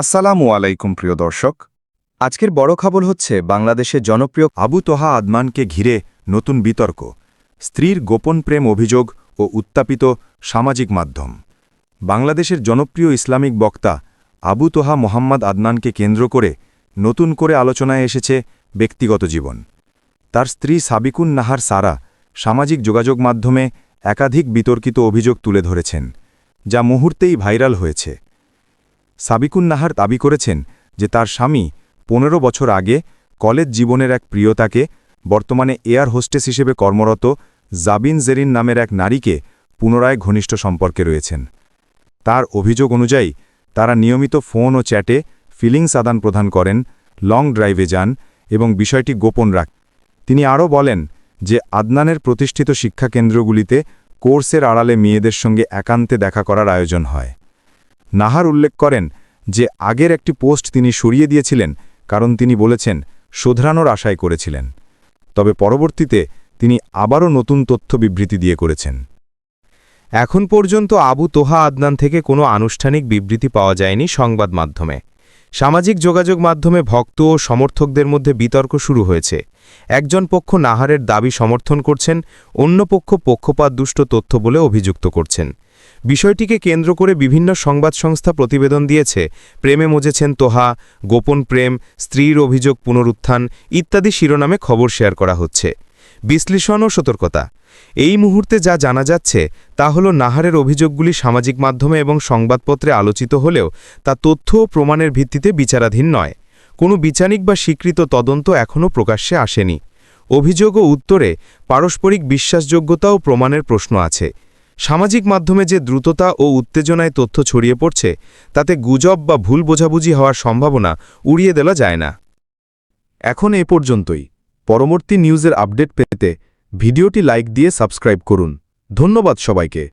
আসসালামু আলাইকুম, প্রিয় দর্শক। আজকের বড় খবর হচ্ছে বাংলাদেশের জনপ্রিয় আবু তোহা আদমানকে ঘিরে নতুন বিতর্ক, স্ত্রীর গোপন প্রেম অভিযোগ ও উত্তাপিত সামাজিক মাধ্যম। বাংলাদেশের জনপ্রিয় ইসলামিক বক্তা আবু তোহা মোহাম্মদ আদনানকে কেন্দ্র করে নতুন করে আলোচনায় এসেছে ব্যক্তিগত জীবন। তার স্ত্রী সাবিকুন নাহার সারা সামাজিক যোগাযোগ মাধ্যমে একাধিক বিতর্কিত অভিযোগ তুলে ধরেছেন, যা মুহূর্তেই ভাইরাল হয়েছে। সাবিকুন নাহার দাবি করেছেন যে তার স্বামী পনেরো বছর আগে কলেজ জীবনের এক প্রিয়তাকে বর্তমানে এয়ার হোস্টেস হিসেবে কর্মরত জাবিন জেরিন নামের এক নারীকে পুনরায় ঘনিষ্ঠ সম্পর্কে রয়েছেন। তার অভিযোগ অনুযায়ী তারা নিয়মিত ফোন ও চ্যাটে ফিলিংস আদান প্রদান করেন, লং ড্রাইভে যান এবং বিষয়টি গোপন রাখ তিনি আরও বলেন যে আদনানের প্রতিষ্ঠিত শিক্ষাকেন্দ্রগুলিতে কোর্সের আড়ালে মেয়েদের সঙ্গে একান্তে দেখা করার আয়োজন হয়। নাহার উল্লেখ করেন যে আগের একটি পোস্ট তিনি সরিয়ে দিয়েছিলেন কারণ তিনি বলেছেন, শোধরানোর আশায় করেছিলেন। তবে পরবর্তীতে তিনি আবারও নতুন তথ্য বিবৃতি দিয়ে করেছেন। এখন পর্যন্ত আবু তোহা আদনান থেকে কোনো আনুষ্ঠানিক বিবৃতি পাওয়া যায়নি সংবাদ মাধ্যমে। সামাজিক যোগাযোগ মাধ্যমে ভক্ত ও সমর্থকদের মধ্যে বিতর্ক শুরু হয়েছে। একজন পক্ষ নাহারের দাবি সমর্থন করছেন, অন্য পক্ষ পক্ষপাত দুষ্ট তথ্য বলে অভিযুক্ত করছেন। বিষয়টিকে কেন্দ্র করে বিভিন্ন সংবাদ সংস্থা প্রতিবেদন দিয়েছে। প্রেমে মজেছেন তোহা, গোপন প্রেম, স্ত্রীর অভিযোগ পুনরুত্থান ইত্যাদি শিরোনামে খবর শেয়ার করা হচ্ছে। বিশ্লেষণ ও সতর্কতা। এই মুহূর্তে যা জানা যাচ্ছে, তা হল নাহারের অভিযোগগুলি সামাজিক মাধ্যমে এবং সংবাদপত্রে আলোচিত হলেও তা তথ্য ও প্রমাণের ভিত্তিতে বিচারাধীন নয়। কোনো বিচারিক বা স্বীকৃত তদন্ত এখনও প্রকাশ্যে আসেনি। অভিযোগ ও উত্তরে পারস্পরিক বিশ্বাসযোগ্যতা ও প্রমাণের প্রশ্ন আছে। সামাজিক মাধ্যমে যে দ্রুততা ও উত্তেজনায় তথ্য ছড়িয়ে পড়ছে, তাতে গুজব বা ভুল বোঝাবুঝি হওয়ার সম্ভাবনা উড়িয়ে দেওয়া যায় না। এখন এ পর্যন্তই। পরবর্তী নিউজের আপডেট পেতে ভিডিওটি লাইক দিয়ে সাবস্ক্রাইব করুন। ধন্যবাদ সবাইকে।